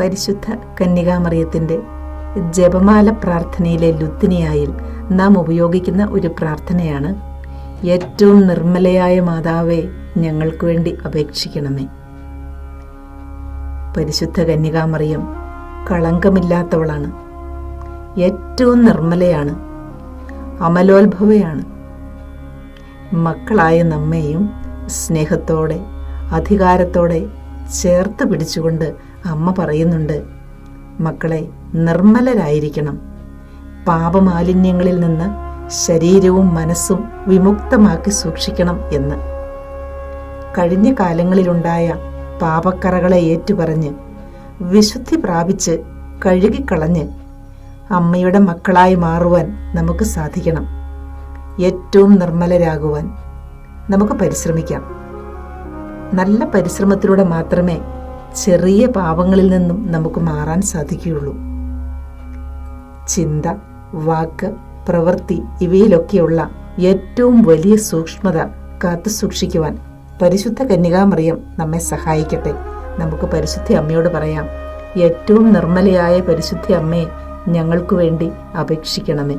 പരിശുദ്ധ കന്യകാമറിയത്തിന്റെ ജപമാല പ്രാർത്ഥനയിലെ ലുത്തിനിയായിൽ നാം ഉപയോഗിക്കുന്ന ഒരു പ്രാർത്ഥനയാണ് ഏറ്റവും നിർമ്മലയായ മാതാവെ ഞങ്ങൾക്ക് വേണ്ടി അപേക്ഷിക്കണമേ. പരിശുദ്ധ കന്യകാമറിയം കളങ്കമില്ലാത്തവളാണ് ഏറ്റവും നിർമ്മലയാണ് അമലോത്ഭവയാണ്. മക്കളായ നമ്മെയും സ്നേഹത്തോടെ അധികാരത്തോടെ ചേർത്ത് പിടിച്ചുകൊണ്ട് അമ്മ പറയുന്നുണ്ട് മക്കളെ നിർമ്മലരായിരിക്കണം. പാപമാലിന്യങ്ങളിൽ നിന്ന് ശരീരവും മനസ്സും വിമുക്തമാക്കി സൂക്ഷിക്കണം എന്ന്. കഴിഞ്ഞ കാലങ്ങളിലുണ്ടായ പാപക്കറകളെ ഏറ്റുപറഞ്ഞ് വിശുദ്ധി പ്രാപിച്ച് കഴുകിക്കളഞ്ഞ് അമ്മയുടെ മക്കളായി മാറുവാൻ നമുക്ക് സാധിക്കണം. ഏറ്റവും നിർമ്മലരാകുവാൻ നമുക്ക് പരിശ്രമിക്കാം. നല്ല പരിശ്രമത്തിലൂടെ മാത്രമേ ചെറിയ പാപങ്ങളിൽ നിന്നും നമുക്ക് മാറാൻ സാധിക്കുകയുള്ളൂ. ചിന്ത വാക്ക് പ്രവൃത്തി ഇവയിലൊക്കെയുള്ള ഏറ്റവും വലിയ സൂക്ഷ്മത കാത്തു സൂക്ഷിക്കുവാൻ പരിശുദ്ധ കന്യകാമറിയം നമ്മെ സഹായിക്കട്ടെ. നമുക്ക് പരിശുദ്ധ അമ്മയോട് പറയാം ഏറ്റവും നിർമ്മലയായ പരിശുദ്ധ അമ്മയെ ഞങ്ങൾക്കു വേണ്ടി അപേക്ഷിക്കണമേ.